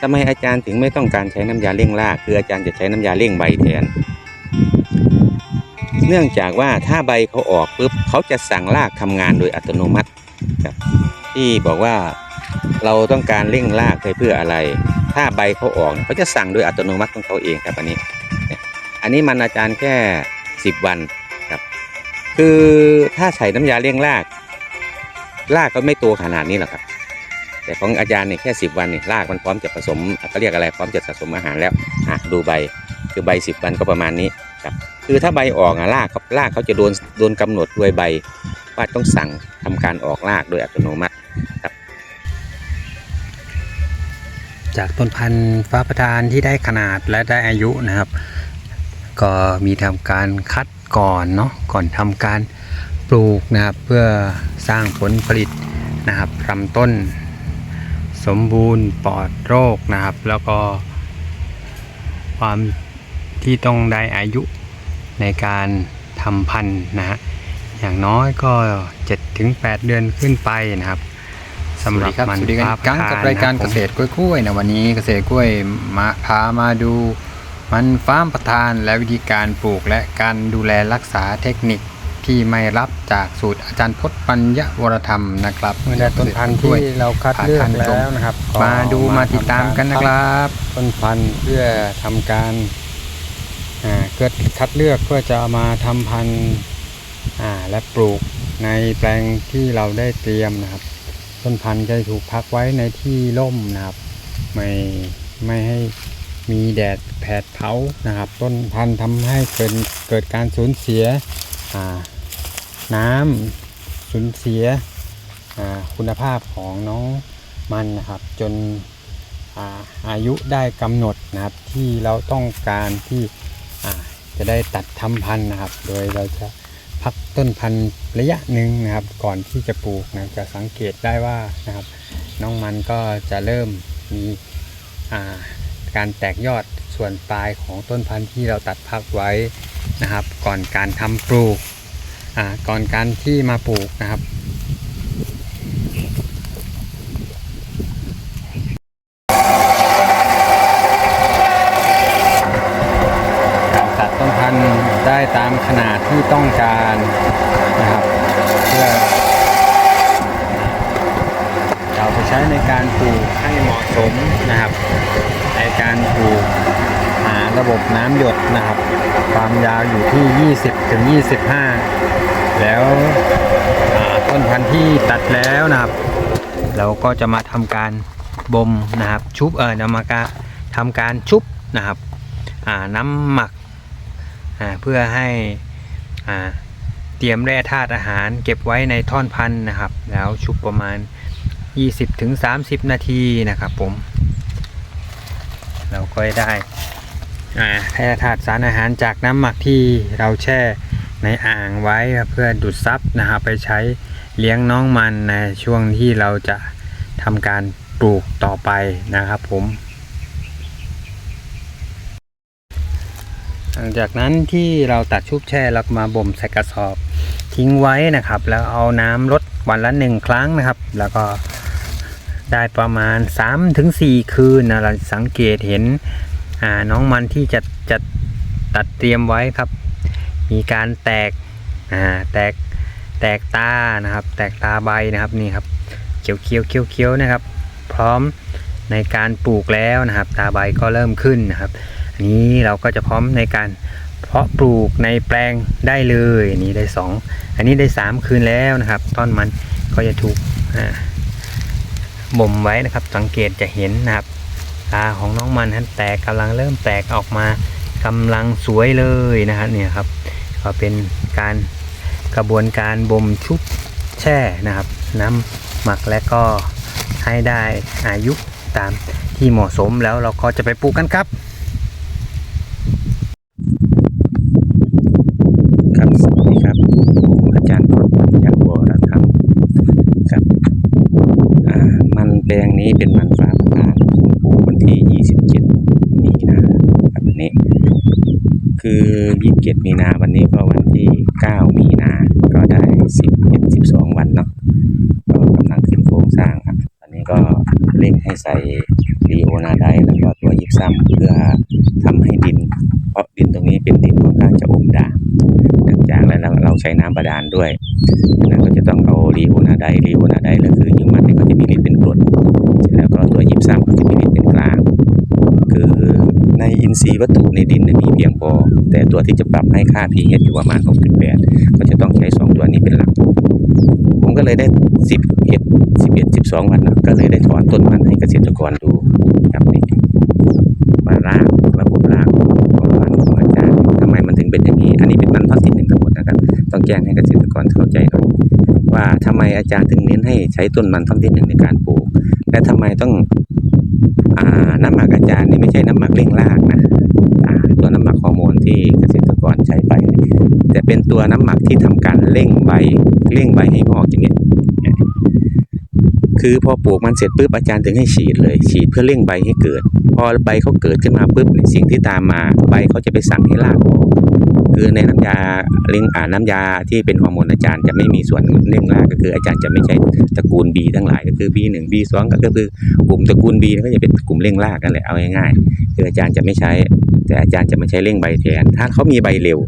ทำไมอาจารย์ถึงไม่ต้องการใช้น้ำยาเร่งรากคืออาจารย์จะใช้น้ำยาเร่งใบแทน เนื่องจากว่าถ้าใบเขาออกปุ๊บเขาจะสั่งรากทำงานโดยอัตโนมัติครับที่บอกว่าเราต้องการเร่งรากไปเพื่ออะไร ถ้าใบเขาออกเขาจะสั่งโดยอัตโนมัติของเขาเองครับอันนี้ อันนี้มันอาจารย์แค่ 10 วันครับ คือถ้าใส่น้ำยาเร่งรากรากก็ไม่โตขนาดนี้หรอกครับ แต่ของอาจารย์เนี่ยแค่ 10 วันเนี่ยรากมันพร้อมจะผสมเขาเรียกอะไรพร้อมจะสะสมอาหารแล้วอะดูใบคือใบ 10 วันก็ประมาณนี้ครับคือถ้าใบออกอะรากครับรากเขาจะโดนโดนกำหนดด้วยใบว่าต้องสั่งทำการออกรากโดยอัตโนมัติจากต้นพันธุ์ฟ้าประทานที่ได้ขนาดและได้อายุนะครับ ก็มีทำการคัดก่อนเนาะก่อนทำการปลูกนะครับเพื่อสร้างผลผลิตนะครับลำต้น สมบูรณ์ปลอดโรคนะครับ แล้วก็ความที่ต้องได้อายุในการทำพันธุ์นะฮะอย่างน้อยก็ 7-8 เดือนขึ้นไปนะครับสำหรับมันสวัสดีครับฟ้าสวัสดีประครับทานกับรายการนะคเกบผมษตรกล้วยๆนะวันนี้เกษตรกล้วยมาพามาดูมันฟ้าร์มประทานและวิธีการปลูกและการดูแลรักษาเทคนิค ที่ไม่รับจากสูตรอาจารย์พจน์ปัญญวรธรรมนะครับเมื่อได้ต้นพันธุ์ที่เราคัดเลือกแล้วนะครับก็มาดูมาติดตามกันนะครับ ต้นพันธุ์เพื่อทำการอ่าเกิดคัดเลือกเพื่อจะเอามาทำพันธุ์อ่าและปลูกในแปลงที่เราได้เตรียมนะครับ ต้นพันธุ์จะถูกพักไว้ในที่ร่มนะครับ ไม่ไม่ให้มีแดดแผดเผานะครับ ต้นพันธุ์ทำให้เกิดเกิดการสูญเสียอ่า น้ำสูญเสียคุณภาพของน้องมันนะครับ จนอาอายุได้กำหนดนะครับ ที่เราต้องการที่จะได้ตัดทำพันธุ์นะครับ โดยเราจะพักต้นพันธุ์ระยะหนึ่งนะครับ ก่อนที่จะปลูกนะจะสังเกตได้ว่านะครับ น้องมันก็จะเริ่มมีาการแตกยอดส่วนปลายของต้นพันธุ์ที่เราตัดพักไว้นะครับ ก่อนการทำปลูก ก่อนการที่มาปลูกนะครับกาตัดต้นพันธุ์ได้ตามขนาดที่ต้องการนะครับ เพื่อเราไปใช้ในการปลูกให้เหมาะสมนะครับในการปลูกหาระบบน้ำหยดนะครับ ความยาวอยู่ที่ 20ถึง25 แล้วอ่าต้นพันธุ์ที่ตัด แล้วนะครับ เราก็จะมาทำการบ่มนะครับชุบเออนำมากาทำการชุบนะครับน้ำหมักเพื่อให้เตรียมแร่ธาตุอาหารเก็บไว้ในท่อนพันนะครับ แล้วชุบประมาณ 20ถึง30 นาทีนะครับผม เราก็ได้แร่ธาตุสารอาหารจากน้ำหมักที่เราแช่ในอ่างไว้เพื่อดูดซับนะครับไปใช้ เลี้ยงน้องมันในช่วงที่เราจะทำการปลูกต่อไปนะครับผม หลังจากนั้นที่เราตัดชุบแช่แล้วมาบ่มใส่กระสอบ ทิ้งไว้นะครับ แล้วเอาน้ำลดวันละหนึ่งครั้งนะครับ แล้วก็ได้ประมาณ 3-4 คืนนะเราสังเกตเห็นน้องมันที่จะจะตัดเตรียมไว้ครับ มีการแตกแตก แตกตานะครับ แตกตาใบนะครับนี่ครับเขียวเขียวเขียวเขียวนะครับ พร้อมในการปลูกแล้วนะครับ ตาใบก็เริ่มขึ้นนะครับ อันนี้เราก็จะพร้อมในการเพาะปลูกในแปลงได้เลยอันนี้ได้สองอันนี้ได้สามคืนแล้วนะครับ ต้นมันก็จะถูกบ่มไว้นะครับ สังเกตจะเห็นนะครับตาของน้องมันนั้นแตกกำลังเริ่มแตกออกมากำลังสวยเลยนะครับเนี่ยครับ ก็เป็นการ กระบวนการบ่มชุบแช่นะครับ น้ำหมักและก็ให้ได้อายุตามที่เหมาะสมแล้วเราก็จะไปปลูกกันครับครับสวัสดีครับผมอาจารย์พจน์ปัญญาวรธรรมครับมันแปลงนี้เป็นมันฟ้าประทานผมปลูกวันที่ 27 มีนาครับวันนี้ คือ 27 มีนาวันนี้ก็วันที่ 9 มี นาก็ได้11 12วันเนาะก็กำลังขึ้นโครงสร้างครับตอนนี้ก็เร่งให้ใส่รีโอนาไดแล้วก็ตัวยิบซ้ำเพื่อทำให้ดินเพราะดินตรงนี้เป็นดินค่อนข้างจะอมด่างเนื่องจากแล้วเราใช้น้ำบาดาลด้วยดังนั้นก็จะต้องเอารีโอนาไดรีโอนาไดก็คือฮิวมันเนี่ยก็จะมีฤทธิ์เป็นกรดแล้วก็ตัวยิบซ้ำก็จะมีฤทธิ์เป็นกลาง คือในอินทรีย์วัตถุในดินมีเพียงพอแต่ตัวที่จะปรับให้ค่า pH อยู่ประมาณ 6.8 ก็จะต้องใช้ ตัวนี้เป็นหลัก ผมก็เลยได้11 11 12วันนะก็เลยได้ถอนต้นมันให้เกษตรกรดูครับนี่มาลากระบบลากของของมันของอาจารย์ทำไมมันถึงเป็นอย่างนี้ อันนี้เป็นมันท่อนที่หนึ่งทั้งหมดนะครับ ต้องแจ้งให้เกษตรกรเข้าใจหน่อยว่าทำไมอาจารย์ถึงเน้นให้ใช้ต้นมันท่อนที่หนึ่งในการปลูก และทำไมต้องอน้ำหมักอาจารย์นี่ไม่ใช่น้ำหมักเร่งรากนะตัวน้ำ แต่เป็นตัวน้ำหมักที่ทำการเร่งใบเร่งใบให้งอกอย่างเงี้ยคือพอปลูกมันเสร็จปุ๊บอาจารย์ถึงให้ฉีดเลย ฉีดเพื่อเร่งใบให้เกิด พอใบเขาเกิดขึ้นมาปุ๊บสิ่งที่ตามมาใบเขาจะไปสั่งให้รากออกคือในน้ำยาเร่งอ่าน้ำยาที่เป็นฮอร์โมนอาจารย์จะไม่มีส่วนเร่งรากก็คืออาจารย์จะไม่ใช้ตระกูล B ทั้งหลายก็คือ B1 B2 ก็คือกลุ่มตระกูล B ก็จะเป็นกลุ่มเร่งรากนั่นแหละเอาง่ายๆคืออาจารย์จะไม่ใช้ แต่อาจารย์จะมาใช้เร่งใบแทนถ้าเขามีใบเร็ว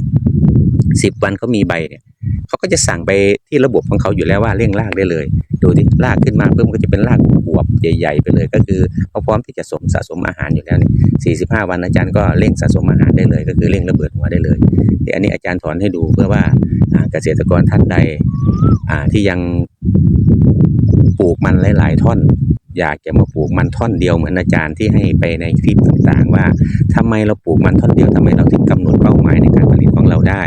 สิบวันเขามีใบเนี่ยเขาก็จะสั่งไปที่ระบบของเขาอยู่แล้วว่าเร่งรากได้เลย ดูที่รากขึ้นมาเพิ่มก็จะเป็นรากบวบใหญ่ๆไปเลย ก็คือเขาพร้อมที่จะสมสะสมอาหารอยู่แล้วเนี่ยสี่สิบห้าวันอาจารย์ก็เร่งสะสมอาหารได้เลย ก็คือเร่งระเบิดหัวได้เลยแต่อันนี้อาจารย์ถอนให้ดูเพื่อว่าเกษตรกรท่านใดอ่าที่ยังปลูกมันหลาย ๆ ท่อนอยากจะมาปลูกมันท่อนเดียวเหมือนอาจารย์ที่ให้ไปในคลิปต่างๆ ว่าทำไมเราปลูกมันท่อนเดียวทำไมเราถึงกำหนดเป้าหมายในการผลิตของเราได้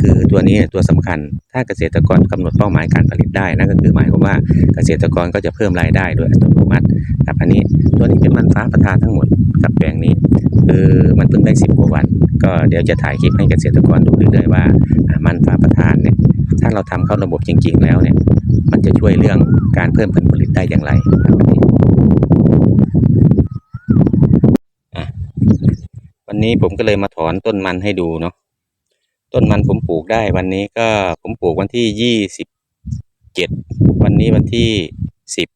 คือตัวนี้ตัวสำคัญ ถ้าเกษตรกรกำหนดเป้าหมายการผลิตได้นั่นก็คือหมายความว่าเกษตรกรก็จะเพิ่มรายได้โดยอัตโนมัติครับอันนี้ตัวนี้เป็นมันฟ้าประทานทั้งหมดกับแปลงนี้ คือมันเพิ่งได้สิบกว่าวัน ก็เดี๋ยวจะถ่ายคลิปให้เกษตรกรดูเรื่อยๆว่ามันฟ้าประทานเนี่ยถ้าเราทำเข้าระบบจริง ๆ แล้วเนี่ยมันจะช่วยเรื่องการเพิ่มผลผลิตได้อย่างไรครับอันนี้วันนี้ผมก็เลยมาถอนต้นมันให้ดูเนาะ ต้นมันผมปลูกได้วันนี้ก็ผมปลูกวันที่ยี่สิบเจ็ดวันนี้วันที่สิบ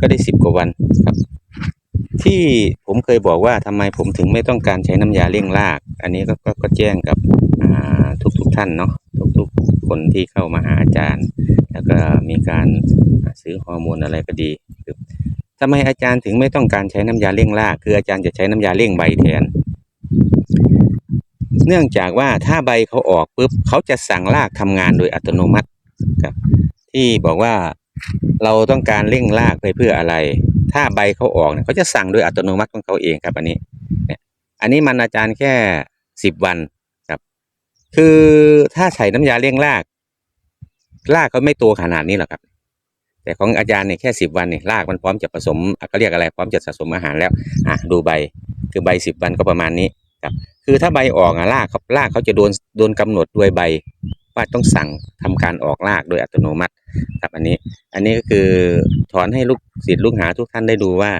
ก็ได้สิบกว่าวันครับ ที่ผมเคยบอกว่าทำไมผมถึงไม่ต้องการใช้น้ำยาเร่งราก อันนี้ก็ก็แจ้งกับอ่าทุกๆท่านเนาะทุกๆคนที่เข้ามาหาอาจารย์ แล้วก็มีการซื้อฮอร์โมนอะไรก็ดีคือทำไมอาจารย์ถึงไม่ต้องการใช้น้ำยาเร่งราก คืออาจารย์จะใช้น้ำยาเร่งใบแทน เนื่องจากว่าถ้าใบเขาออกปุ๊บเขาจะสั่งรากทำงานโดยอัตโนมัติครับที่บอกว่าเราต้องการเร่งรากไปเพื่ออะไร ถ้าใบเขาออกเนี่ยเขาจะสั่งโดยอัตโนมัติของเขาเองครับอันนี้เนี่ยอันนี้มันอาจารย์แค่สิบวันครับ คือถ้าใส่น้ำยาเร่งรากรากเขาไม่โตขนาดนี้หรอกครับ แต่ของอาจารย์เนี่ยแค่สิบวันเนี่ยรากมันพร้อมจะผสมอะเขาเรียกอะไรพร้อมจะสะสมอาหารแล้วอะดูใบคือใบสิบวันก็ประมาณนี้ครับ คือถ้าใบออกอะรากเขารากเขาจะโดนโดนกำหนดด้วยใบว่าต้องสั่งทำการออกรากโดยอัตโนมัติครับอันนี้ อันนี้ก็คือถอนให้ลูกศิษย์ลูกหาทุกท่านได้ดูว่า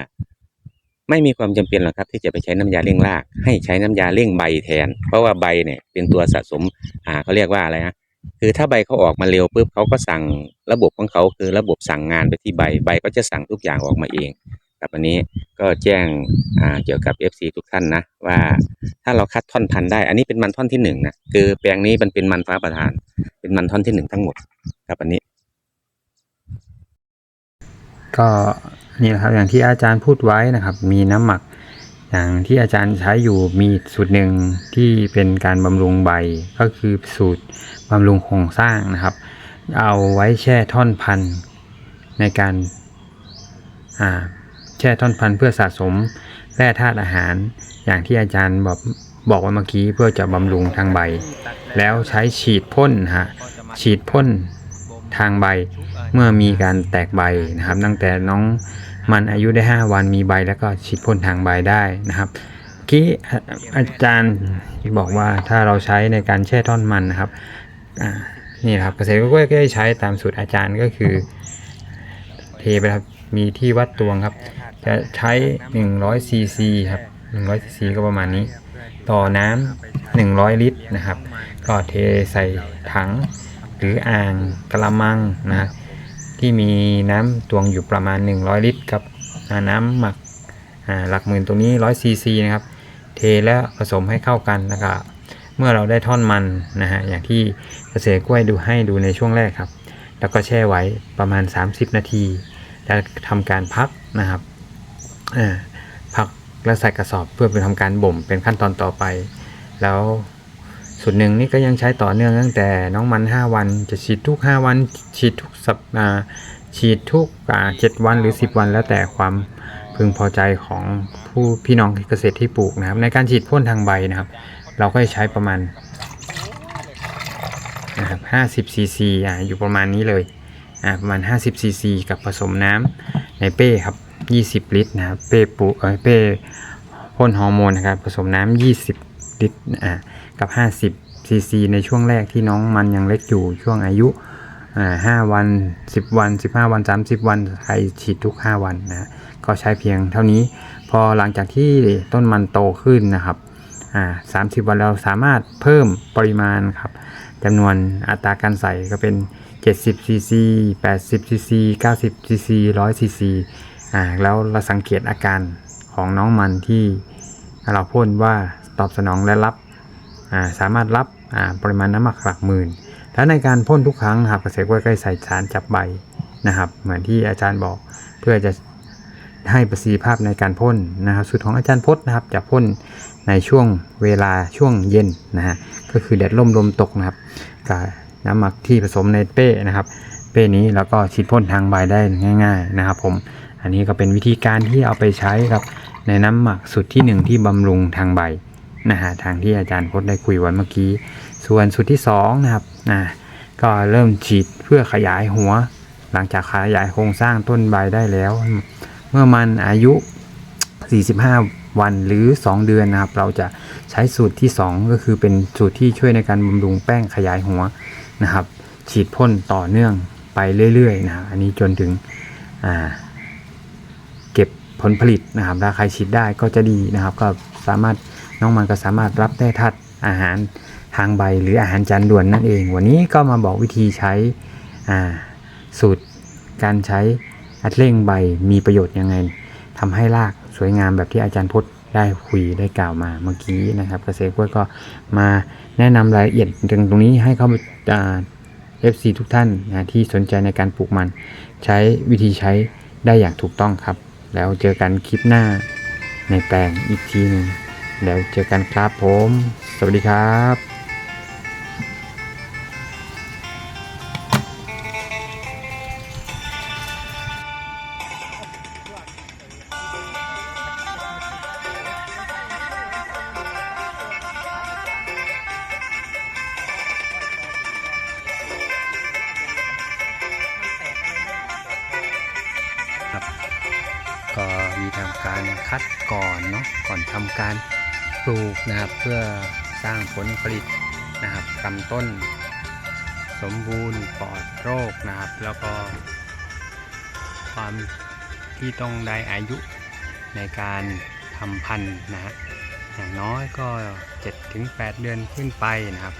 ไม่มีความจำเป็นหรอกครับ ที่จะไปใช้น้ำยาเร่งราก ให้ใช้น้ำยาเร่งใบแทน เพราะว่าใบเนี่ยเป็นตัวสะสมอ่าเขาเรียกว่าอะไรนะคือถ้าใบเขาออกมาเร็วปุ๊บเขาก็สั่งระบบของเขาคือระบบสั่งงานไปที่ใบใบก็จะสั่งทุกอย่างออกมาเอง ครับอันนี้ก็แจ้งเกี่ยวกับ FC ทุกท่านนะว่าถ้าเราคัดท่อนพันธุ์ได้ อันนี้เป็นมันท่อนที่หนึ่งนะคือแปลงนี้มันเป็นมันฟ้าประทาน เป็นมันท่อนที่หนึ่งทั้งหมดครับอันนี้ ก็นี่แหละครับอย่างที่อาจารย์พูดไว้นะครับ มีน้ำหมักอย่างที่อาจารย์ใช้อยู่มีสูตรหนึ่งที่เป็นการบำรุงใบก็คือสูตรบำรุงโครงสร้างนะครับ เอาไว้แช่ท่อนพันในการอ่า แช่ท่อนพันธุ์เพื่อสะสมแร่ธาตุอาหาร อย่างที่อาจารย์บอกบอกไว้เมื่อกี้เพื่อจะบำรุงทางใบ แล้วใช้ฉีดพ่นฮะฉีดพ่นทางใบเมื่อมีการแตกใบนะครับ ตั้งแต่น้องมันอายุได้ 5 วันมีใบแล้วก็ฉีดพ่นทางใบได้นะครับเมื่อกี้อาจารย์บอกว่าถ้าเราใช้ในการแช่ท่อนมันนะครับนี่ครับเกษตรก็ใช้ตามสูตรอาจารย์ก็คือ เทไปครับ มีที่วัดตวงครับ จะใช้ 100ซีซีครับ100ซีซีก็ประมาณนี้ ต่อน้ำ100 ลิตรนะครับ ก็เทใส่ถัง หรืออ่างกระมังนะที่มีน้ำตวงอยู่ประมาณ 100 ลิตรกับน้ำหมักหลักหมื่นตรงนี้100ซีซีนะครับ เทแล้วผสมให้เข้ากันแล้วก็เมื่อเราได้ท่อนมันนะฮะอย่างที่เกษตรกล้วยดูให้ดูในช่วงแรกครับ แล้วก็แช่ไว้ประมาณ 30 นาที แล้วทำการพักนะครับพักแล้วใส่กระสอบเพื่อไปทำการบ่มเป็นขั้นตอนต่อไป แล้วส่วนหนึ่งนี่ก็ยังใช้ต่อเนื่องตั้งแต่น้องมัน 5 วันจะฉีดทุก 5 วัน ฉีดทุกสัปดาห์ฉีดทุกอ่า7วันหรือ 10 วัน แล้วแต่ความพึงพอใจของผู้พี่น้องเกษตรที่ปลูกนะครับ ในการฉีดพ่นทางใบนะครับ เราก็จะใช้ประมาณนะครับ50ซีซีอยู่ประมาณนี้เลย ประมาณ 50 ซีซีกับผสมน้ำในเป้ครับ 20 ลิตรนะครับเป้ปูเอ้ยเป้พ่นฮอร์โมนนะครับผสมน้ำ 20 ลิตรอ่ากับ 50 ซีซีในช่วงแรกที่น้องมันยังเล็กอยู่ช่วงอายุอ่า5วัน 10 วัน 15 วัน 30 วันใครฉีดทุก 5 วันนะก็ใช้เพียงเท่านี้ พอหลังจากที่ต้นมันโตขึ้นนะครับ อ่าสามสิบวันเราสามารถเพิ่มปริมาณครับจำนวนอัตราการใส่ก็เป็น 70ซีซี80ซีซี90ซีซี100ซีซีอ่าแล้วเราสังเกตอาการของน้องมันที่เราพ่นว่าตอบสนองและรับอ่าสามารถรับอ่าปริมาณน้ำหมักหลักหมื่น แล้วในการพ่นทุกครั้งนะครับเกษตรกล้วยก็ใส่สารจับใบนะครับ เหมือนที่อาจารย์บอกเพื่อจะ ให้ประสิทธิภาพในการพ่นนะครับสูตรของอาจารย์พจน์นะครับ จะพ่นในช่วงเวลาช่วงเย็นนะฮะก็คือแดดร่มลมตกนะครับกับน้ำหมักที่ผสมในเป้นะครับ เป้นี้แล้วก็ฉีดพ่นทางใบได้ง่าย ๆนะครับ ผม อันนี้ก็เป็นวิธีการที่เอาไปใช้ครับในน้ำหมักสูตรที่หนึ่งที่บำรุงทางใบนะฮะทางที่อาจารย์พจน์ได้คุยไว้เมื่อกี้ ส่วนสูตรที่สองนะครับนะก็เริ่มฉีดเพื่อขยายหัว หลังจากขยายโครงสร้างต้นใบได้แล้ว มื่อมันอายุ 45 วันหรือ 2 เดือนนะครับ เราจะใช้สูตรที่ 2 ก็คือเป็นสูตรที่ช่วยในการบำรุงแป้งขยายหัวนะครับ ฉีดพ่นต่อเนื่องไปเรื่อยๆนะครับอันนี้จนถึงเก็บผลผลิตนะครับถ้าใครฉีดได้ก็จะดีนะครับ ก็สามารถน้องมันก็สามารถรับได้ทัดอาหารทางใบหรืออาหารจานด่วนนั่นเอง วันนี้ก็มาบอกวิธีใช้สูตรการใช้ อัดเร่งใบมีประโยชน์ยังไงทำให้รากสวยงามแบบที่อาจารย์พจน์ได้คุยได้กล่าวมาเมื่อกี้นะครับเกษตรกล้วยก็มาแนะนำรายละเอียดตรงตรงนี้ให้เขาเอฟซีทุกท่านนะที่สนใจในการปลูกมัน ใช้วิธีใช้ได้อย่างถูกต้องครับ แล้วเจอกันคลิปหน้าในแปลงอีกทีหนึงแล้วเจอกันครับผม สวัสดีครับ มีทำการคัดก่อนเนาะก่อนทำการปลูกนะครับ เพื่อสร้างผลผลิตนะครับลำต้น สมบูรณ์ปลอดโรคนะครับ แล้วก็ ความที่ต้องได้อายุในการทำพันธุ์นะฮะอย่างน้อยก็ 7-8 เดือนขึ้นไปนะครับ